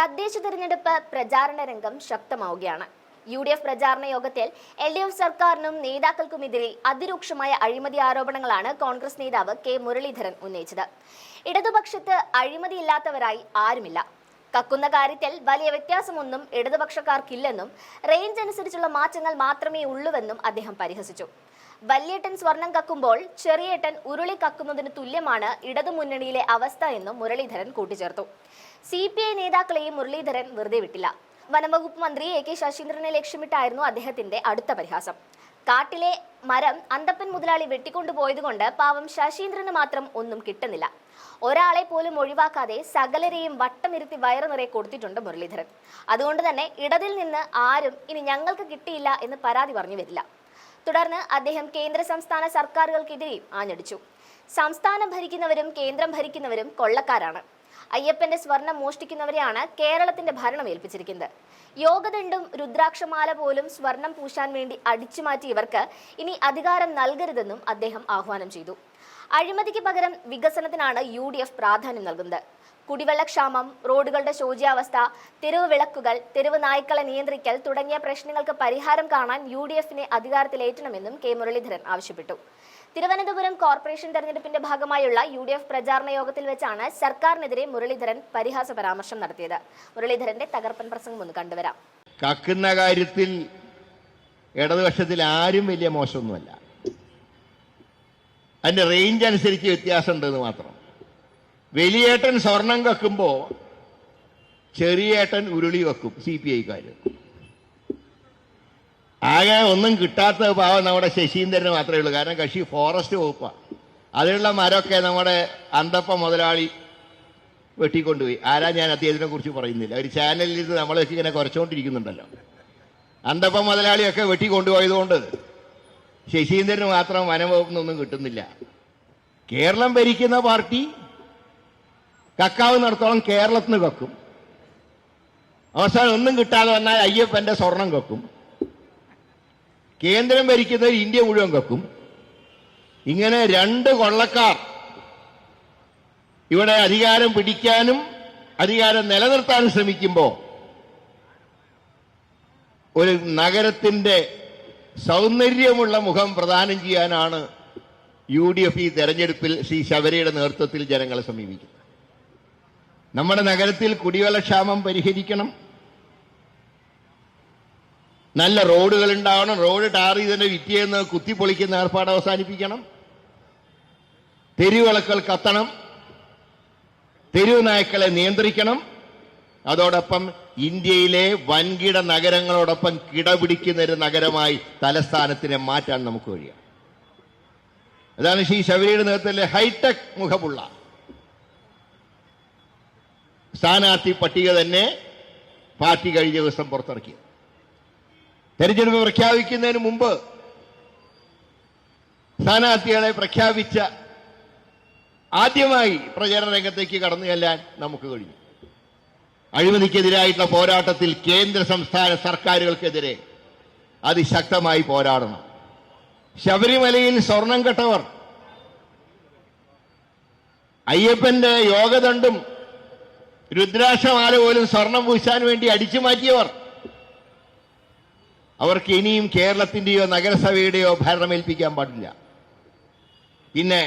തദ്ദേശ തെരഞ്ഞെടുപ്പ് പ്രചാരണ രംഗം ശക്തമാവുകയാണ്. യു ഡി എഫ് പ്രചാരണ യോഗത്തിൽ എൽ ഡി എഫ് സർക്കാരിനും നേതാക്കൾക്കുമെതിരെ അതിരൂക്ഷമായ അഴിമതി ആരോപണങ്ങളാണ് കോൺഗ്രസ് നേതാവ് കെ മുരളീധരൻ ഉന്നയിച്ചത്. ഇടതുപക്ഷത്ത് അഴിമതിയില്ലാത്തവരായി ആരുമില്ല. കക്കുന്ന കാര്യത്തിൽ വലിയ വ്യത്യാസമൊന്നും ഇടതുപക്ഷക്കാർക്കില്ലെന്നും റേഞ്ച് അനുസരിച്ചുള്ള മാറ്റങ്ങൾ മാത്രമേ ഉള്ളൂവെന്നും അദ്ദേഹം പരിഹസിച്ചു. വല്യേട്ടൻ സ്വർണം കക്കുമ്പോൾ ചെറിയേട്ടൻ ഉരുളി കക്കുന്നതിന് തുല്യമാണ് ഇടതുമുന്നണിയിലെ അവസ്ഥ എന്നും മുരളീധരൻ കൂട്ടിച്ചേർത്തു. സി പി ഐ നേതാക്കളെയും മുരളീധരൻ വെറുതെ വിട്ടില്ല. വനംവകുപ്പ് മന്ത്രി എ കെ ശശീന്ദ്രനെ ലക്ഷ്യമിട്ടായിരുന്നു അദ്ദേഹത്തിന്റെ അടുത്ത പരിഹാസം. കാട്ടിലെ മരം അന്തപ്പൻ മുതലാളി വെട്ടിക്കൊണ്ടുപോയതുകൊണ്ട് പാവം ശശീന്ദ്രന് മാത്രം ഒന്നും കിട്ടുന്നില്ല. ഒരാളെ പോലും ഒഴിവാക്കാതെ സകലരെയും വട്ടമിരുത്തി വയറു നിറയെ കൊടുത്തിട്ടുണ്ട് മുരളീധരൻ. അതുകൊണ്ട് തന്നെ ഇടതിൽ നിന്ന് ആരും ഇനി ഞങ്ങൾക്ക് കിട്ടിയില്ല എന്ന് പരാതി പറഞ്ഞു വരില്ല. തുടർന്ന് അദ്ദേഹം കേന്ദ്ര സംസ്ഥാന സർക്കാരുകൾക്കെതിരെയും ആഞ്ഞടിച്ചു. സംസ്ഥാനം ഭരിക്കുന്നവരും കേന്ദ്രം ഭരിക്കുന്നവരും കൊള്ളക്കാരാണ്. അയ്യപ്പന്റെ സ്വർണം മോഷ്ടിക്കുന്നവരെയാണ് കേരളത്തിന്റെ ഭരണം ഏൽപ്പിച്ചിരിക്കുന്നത്. യോഗദണ്ഡും രുദ്രാക്ഷമാല പോലും സ്വർണം പൂശാൻ വേണ്ടി അടിച്ചുമാറ്റി ഇവർക്ക് ഇനി അധികാരം നൽകരുതെന്നും അദ്ദേഹം ആഹ്വാനം ചെയ്തു. അഴിമതിക്ക് പകരം വികസനത്തിനാണ് യു ഡി എഫ് പ്രാധാന്യം നൽകുന്നത്. കുടിവെള്ളക്ഷാമം റോഡുകളുടെ ശോച്യാവസ്ഥ തെരുവ് വിളക്കുകൾ തെരുവ് നായ്ക്കളെ നിയന്ത്രിക്കൽ തുടങ്ങിയ പ്രശ്നങ്ങൾക്ക് പരിഹാരം കാണാൻ യു ഡി എഫിനെ അധികാരത്തിലേറ്റണമെന്നും കെ മുരളീധരൻ ആവശ്യപ്പെട്ടു. തിരുവനന്തപുരം കോർപ്പറേഷൻ തെരഞ്ഞെടുപ്പിന്റെ ഭാഗമായുള്ള യു ഡി എഫ് പ്രചാരണ യോഗത്തിൽ വെച്ചാണ് സർക്കാരിനെതിരെ മുരളീധരൻ പരിഹാസ പരാമർശം നടത്തിയത്. മുരളീധരന്റെ തകർപ്പൻ പ്രസംഗം ഒന്ന് കണ്ടുവരാം. കക്കുന്ന കാര്യത്തിൽ ഇടതുപക്ഷത്തിൽ ആരും വലിയ മോശമൊന്നുമല്ല. അതിന്റെ റേഞ്ച് അനുസരിച്ച് വ്യത്യാസമുണ്ടെന്ന് മാത്രം. വലിയേട്ടൻ സ്വർണം കക്കുമ്പോ ചെറിയേട്ടൻ ഉരുളി വെക്കും സി പി ഐക്കാർ ആകെ ഒന്നും കിട്ടാത്ത പാവം നമ്മുടെ ശശീന്ദ്രന് മാത്രമേ ഉള്ളൂ. കാരണം കക്ഷി ഫോറസ്റ്റ് വകുപ്പാണ് അതിലുള്ള മരമൊക്കെ നമ്മുടെ അന്തപ്പ മുതലാളി വെട്ടിക്കൊണ്ടുപോയി. ആരാ ഞാൻ അദ്ദേഹത്തിനെ കുറിച്ച് പറയുന്നില്ല. ഒരു ചാനലിൽ ഇത് നമ്മളൊക്കെ ഇങ്ങനെ കുറച്ചുകൊണ്ടിരിക്കുന്നുണ്ടല്ലോ അന്തപ്പ മുതലാളിയൊക്കെ വെട്ടിക്കൊണ്ടുപോയതുകൊണ്ട് ശശീന്ദ്രന് മാത്രം വനംവകുപ്പിനൊന്നും കിട്ടുന്നില്ല. കേരളം ഭരിക്കുന്ന പാർട്ടി കക്കാവ് കക്കാവുന്നിടത്തോളം കേരളത്തിന് കക്കും. അവസാനം ഒന്നും കിട്ടാതെ വന്നാൽ അയ്യപ്പന്റെ സ്വർണം കക്കും. കേന്ദ്രം ഭരിക്കുന്നവർ ഇന്ത്യ മുഴുവൻ കക്കും. ഇങ്ങനെ രണ്ട് കൊള്ളക്കാർ ഇവിടെ അധികാരം പിടിക്കാനും അധികാരം നിലനിർത്താനും ശ്രമിക്കുമ്പോൾ ഒരു നഗരത്തിന്റെ സൗന്ദര്യമുള്ള മുഖം പ്രദാനം ചെയ്യാനാണ് യു ഡി എഫ് ഈ തെരഞ്ഞെടുപ്പിൽ ശ്രീ ശബരിയുടെ നേതൃത്വത്തിൽ ജനങ്ങളെ സമീപിക്കുന്നത്. നമ്മുടെ നഗരത്തിൽ കുടിവെള്ളക്ഷാമം പരിഹരിക്കണം. നല്ല റോഡുകൾ ഉണ്ടാവണം. റോഡ് ടാർ ചെയ്തതിന്റെ വിറ്റിയെന്ന് കുത്തിപ്പൊളിക്കുന്ന ഏർപ്പാട് അവസാനിപ്പിക്കണം. തെരുവിളക്കൾ കത്തണം. തെരുവ് നായ്ക്കളെ നിയന്ത്രിക്കണം. അതോടൊപ്പം ഇന്ത്യയിലെ വൻകിട നഗരങ്ങളോടൊപ്പം കിടപിടിക്കുന്ന ഒരു നഗരമായി തലസ്ഥാനത്തിനെ മാറ്റാൻ നമുക്ക് കഴിയുക അതാണ് ശ്രീ ശബരിയുടെ നേതൃത്വത്തിലെ ഹൈടെക് മുഖമുള്ള. സ്ഥാനാർത്ഥി പട്ടിക തന്നെ പാർട്ടി കഴിഞ്ഞ ദിവസം പുറത്തിറക്കിയത് തെരഞ്ഞെടുപ്പ് പ്രഖ്യാപിക്കുന്നതിന് മുമ്പ് സ്ഥാനാർത്ഥികളെ പ്രഖ്യാപിച്ച ആദ്യമായി പ്രചരണ രംഗത്തേക്ക് കടന്നു ചെല്ലാൻ നമുക്ക് കഴിഞ്ഞു. അഴിമതിക്കെതിരായിട്ടുള്ള പോരാട്ടത്തിൽ കേന്ദ്ര സംസ്ഥാന സർക്കാരുകൾക്കെതിരെ അതിശക്തമായി പോരാടണം. ശബരിമലയിൽ സ്വർണം കെട്ടവർ അയ്യപ്പന്റെ യോഗദണ്ഡും രുദ്രാക്ഷമാല പോലും സ്വർണം പൂശാൻ വേണ്ടി അടിച്ചു മാറ്റിയവർ അവർക്ക് ഇനിയും കേരളത്തിന്റെയോ നഗരസഭയുടെയോ ഭരണമേൽപ്പിക്കാൻ പാടില്ല. പിന്നെ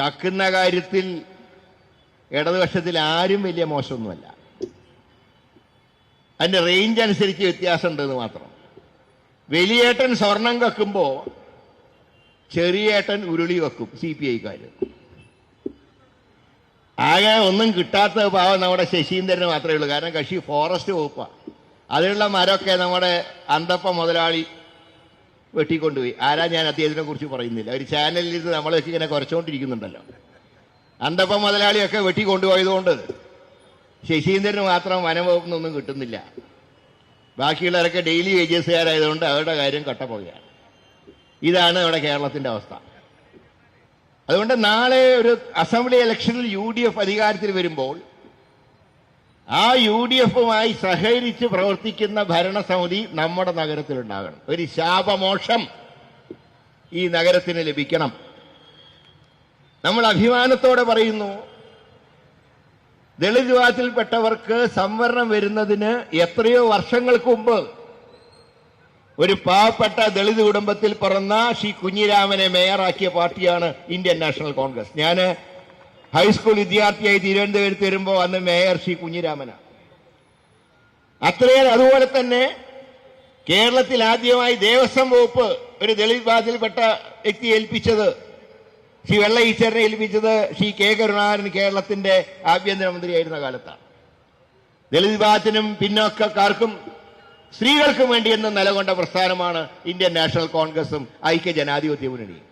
കക്കുന്ന കാര്യത്തിൽ ഇടതുപക്ഷത്തിൽ ആരും വലിയ മോശമൊന്നുമല്ല. അതിന്റെ റേഞ്ച് അനുസരിച്ച് വ്യത്യാസമുണ്ടെന്ന് മാത്രം. വലിയേട്ടൻ സ്വർണം കക്കുമ്പോ ചെറിയേട്ടൻ ഉരുളി വെക്കും സി പി ഐക്കാർ ആകെ ഒന്നും കിട്ടാത്ത പാവം നമ്മുടെ ശശീന്ദ്രന് മാത്രമേ ഉള്ളൂ. കാരണം കക്ഷി ഫോറസ്റ്റ് വകുപ്പാണ് അതിലുള്ള മരമൊക്കെ നമ്മുടെ അന്തപ്പ മുതലാളി വെട്ടിക്കൊണ്ടുപോയി. ആരാ ഞാൻ അദ്ദേഹത്തിനെ കുറിച്ച് പറയുന്നില്ല. ഒരു ചാനലിൽ നമ്മളൊക്കെ ഇങ്ങനെ കുറച്ചുകൊണ്ടിരിക്കുന്നുണ്ടല്ലോ. അന്തപ്പ മുതലാളിയൊക്കെ വെട്ടിക്കൊണ്ടുപോയതുകൊണ്ട് ശശീന്ദ്രന് മാത്രം വനംവകുപ്പിനൊന്നും കിട്ടുന്നില്ല. ബാക്കിയുള്ളവരൊക്കെ ഡെയിലി വേജസുകാരായതുകൊണ്ട് അവരുടെ കാര്യം കട്ടപ്പോവുകയാണ് ഇതാണ് നമ്മുടെ കേരളത്തിന്റെ അവസ്ഥ. അതുകൊണ്ട് നാളെ ഒരു അസംബ്ലി ഇലക്ഷനിൽ യു ഡി എഫ് അധികാരത്തിൽ വരുമ്പോൾ ആ യു ഡി എഫുമായി സഹകരിച്ച് പ്രവർത്തിക്കുന്ന ഭരണസമിതി നമ്മുടെ നഗരത്തിലുണ്ടാകണം. ഒരു ശാപമോക്ഷം ഈ നഗരത്തിന് ലഭിക്കണം. നമ്മൾ അഭിമാനത്തോടെ പറയുന്നു ദളിത് വിഭാഗത്തിൽപ്പെട്ടവർക്ക് സംവരണം വരുന്നതിന് എത്രയോ വർഷങ്ങൾക്ക് മുമ്പ് ഒരു പാവപ്പെട്ട ദളിത് കുടുംബത്തിൽ പിറന്ന ശ്രീ കുഞ്ഞിരാമനെ മേയറാക്കിയ പാർട്ടിയാണ് ഇന്ത്യൻ നാഷണൽ കോൺഗ്രസ്. ഞാൻ ഹൈസ്കൂൾ വിദ്യാർത്ഥിയായി തിരുവനന്തപുരത്ത് വരുമ്പോൾ അന്ന് മേയർ ശ്രീ കുഞ്ഞിരാമനാണ് അത്രയും അതുപോലെ തന്നെ കേരളത്തിൽ ആദ്യമായി ദേവസ്വം വകുപ്പ് ഒരു ദളിത് വിഭാഗത്തിൽപ്പെട്ട വ്യക്തി ഏൽപ്പിച്ചത് ശ്രീ വെള്ള ഈശ്വരനെ ഏൽപ്പിച്ചത് ശ്രീ കെ കരുണാകരൻ കേരളത്തിന്റെ ആഭ്യന്തരമന്ത്രിയായിരുന്ന കാലത്താണ്. ദളിത് വിഭാഗത്തിനും പിന്നോക്കക്കാർക്കും സ്ത്രീകൾക്കും വേണ്ടി എന്ന് നിലകൊണ്ട പ്രസ്ഥാനമാണ് ഇന്ത്യൻ നാഷണൽ കോൺഗ്രസും ഐക്യ ജനാധിപത്യ മുന്നണിയും.